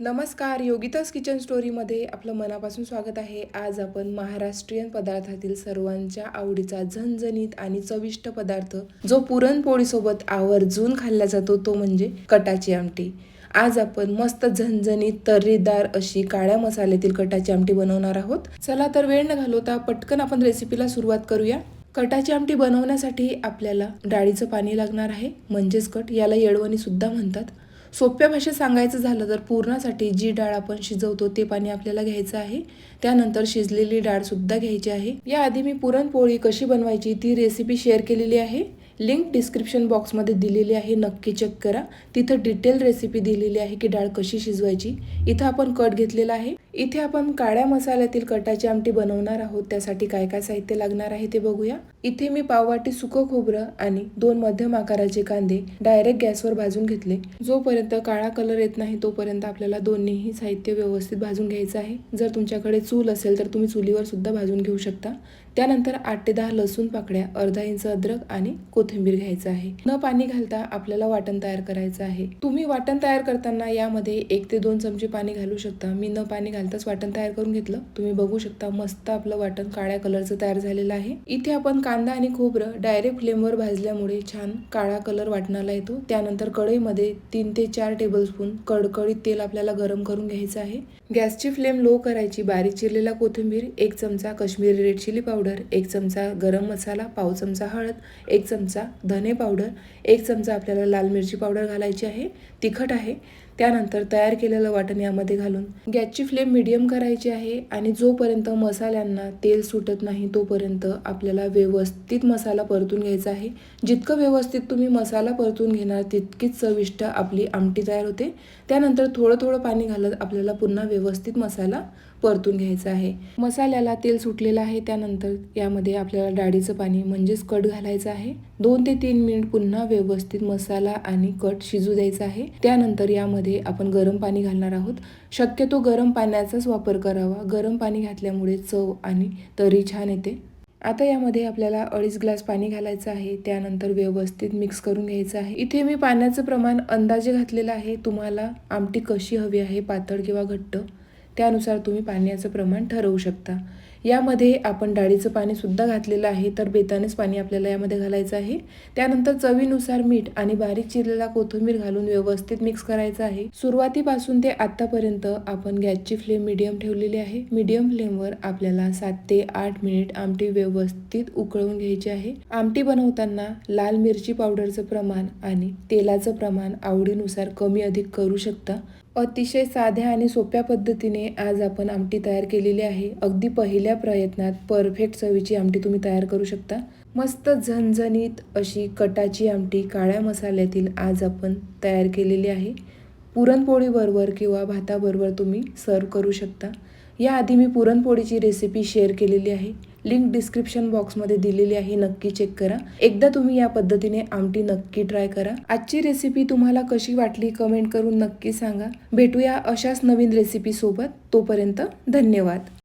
नमस्कार योगितास किचन स्टोरीमध्ये आपलं मनापासून स्वागत आहे. आज आपण महाराष्ट्रीयन पदार्थातील सर्वांच्या आवडीचा झणझणीत आणि चविष्ट पदार्थ जो पुरणपोळीसोबत आवर्जून खाल्ला जातो तो म्हणजे कटाची आमटी. आज आपण मस्त झणझणीत तर्रीदार अशी काळ्या मसाल्यातील कटाची आमटी बनवणार आहोत. चला तर वेळ न घालवता पटकन आपण रेसिपीला सुरुवात करूया. कटाची आमटी बनवण्यासाठी आपल्याला डाळीचं पाणी लागणार आहे. म्हणजेच कट याला येळवणी सुद्धा म्हणतात. सोप्या भाषेत सांगायचं झालं तर पूर्णासाठी जी डाळ आपण शिजवतो ते पाणी आपल्याला घ्यायचं आहे. त्यानंतर शिजलेली डाळ सुद्धा घ्यायची आहे. याआधी मी पुरणपोळी कशी बनवायची ती रेसिपी शेअर केलेली आहे. लिंक डिस्क्रिप्शन बॉक्समध्ये दिलेली आहे नक्की चेक करा. तिथं डिटेल रेसिपी दिलेली आहे की डाळ कशी शिजवायची. इथं आपण कट घेतलेला आहे. इथे आपण काळ्या मसाल्यातील कटाची आमटी बनवणार आहोत. त्यासाठी काय काय साहित्य लागणार आहे ते बघूया. इथे मी पाववाटी सुकं खोबरं आणि दोन मध्यम आकाराचे कांदे डायरेक्ट गॅसवर भाजून घेतले. जोपर्यंत काळा कलर येत नाही तोपर्यंत आपल्याला दोन्हीही साहित्य व्यवस्थित भाजून घ्यायचं आहे. जर तुमच्याकडे चूल असेल तर तुम्ही चुलीवर सुद्धा भाजून घेऊ शकता. त्यानंतर आठ ते दहा लसूण पाकड्या अर्धा इंच अद्रक आणि कोथिंबीर कोथिंबीर घ्यायचं आहे. न पाणी घालता आपल्याला वाटण तयार करायचं आहे. तुम्ही वाटण तयार करताना यामध्ये एक ते दोन चमचे पाणी घालू शकता. मी न पाणी घालताच वाटण तयार करून घेतलं. तुम्ही बघू शकता मस्त आपलं वाटण काळ्या कलरचं तयार झालेलं आहे. इथे आपण कांदा आणि खोबरं डायरेक्ट फ्लेमवर भाजल्यामुळे छान काळा कलर वाटणाला येतो. त्यानंतर कढईमध्ये तीन ते चार टेबलस्पून कडकडीत तेल आपल्याला गरम करून घ्यायचं आहे. गॅसची फ्लेम लो करायची बारीक चिरलेला कोथिंबीर एक चमचा काश्मीरी रेड चिली पावडर एक चमचा गरम मसाला पाव चमचा हळद एक चमचा धने पावडर एक चमचा आपल्याला लाल मिरची पावडर घालायची आहे. तिखट आहे. त्यानंतर तयार केलेलं वाटण यामध्ये घालून गॅसची फ्लेम मिडियम करायची आहे आणि जोपर्यंत मसाल्यांना तेल सुटत नाही तोपर्यंत आपल्याला व्यवस्थित मसाला परतून घ्यायचा आहे. जितकं व्यवस्थित तुम्ही मसाला परतून घेणार तितकीच चविष्ट आपली आमटी तयार होते. त्यानंतर थोडं थोडं पाणी घालत आपल्याला पुन्हा व्यवस्थित मसाला परतून घ्यायचा आहे. मसाल्याला तेल सुटलेलं आहे त्यानंतर यामध्ये आपल्याला डाळीचं पाणी म्हणजेच कट घालायचं आहे. दोन ते तीन मिनिट पुन्हा व्यवस्थित मसाला आणि कट शिजू द्यायचा आहे. त्यानंतर यामध्ये आपण गरम पाणी घालणार आहोत. शक्यतो गरम पाण्याचाच वापर करावा. गरम पाणी घातल्यामुळे चव आणि तरी छान येते. आता यामध्ये आपल्याला अडीच ग्लास पाणी घालायचं आहे. त्यानंतर व्यवस्थित मिक्स करून घ्यायचं आहे. इथे मी पाण्याचं प्रमाण अंदाजे घातलेलं आहे. तुम्हाला आमटी कशी हवी आहे पातळ किंवा घट्ट? त्यानुसार तुम्ही पाण्याचं प्रमाण ठरवू शकता. यामध्ये आपण डाळीचं पाणीसुद्धा घातलेलं आहे तर बेतानेच पाणी आपल्याला यामध्ये घालायचं आहे. त्यानंतर चवीनुसार मीठ आणि बारीक चिरलेला कोथिंबीर घालून व्यवस्थित मिक्स करायचं आहे. सुरुवातीपासून ते आतापर्यंत आपण गॅसची फ्लेम मिडियम ठेवलेली आहे. मिडियम फ्लेमवर आपल्याला सात ते आठ मिनिट आमटी व्यवस्थित उकळून घ्यायची आहे. आमटी बनवताना लाल मिरची पावडरचं प्रमाण आणि तेलाचं प्रमाण आवडीनुसार कमी अधिक करू शकता. अतिशय साध्या आणि सोप्या पद्धतीने आज आपण आमटी तयार केलेली आहे. अगदी पहिल्या प्रयत्नात परफेक्ट चवीची आमटी तुम्ही तयार करू शकता. मस्त झणझणीत अशी कटाची आमटी काळ्या मसाल्यातील आज आपण तयार केलेली आहे. पुरणपोळीबरोबर किंवा भाताबरोबर तुम्ही सर्व करू शकता. याआधी मी पुरणपोळीची रेसिपी शेअर केलेली आहे. लिंक डिस्क्रिप्शन बॉक्समध्ये दिलेली आहे नक्की चेक करा. एकदा तुम्ही या पद्धतीने आमटी नक्की ट्राय करा. आजची रेसिपी तुम्हाला कशी वाटली कमेंट करून नक्की सांगा. भेटूया अशाच नवीन रेसिपीसोबत तोपर्यंत धन्यवाद.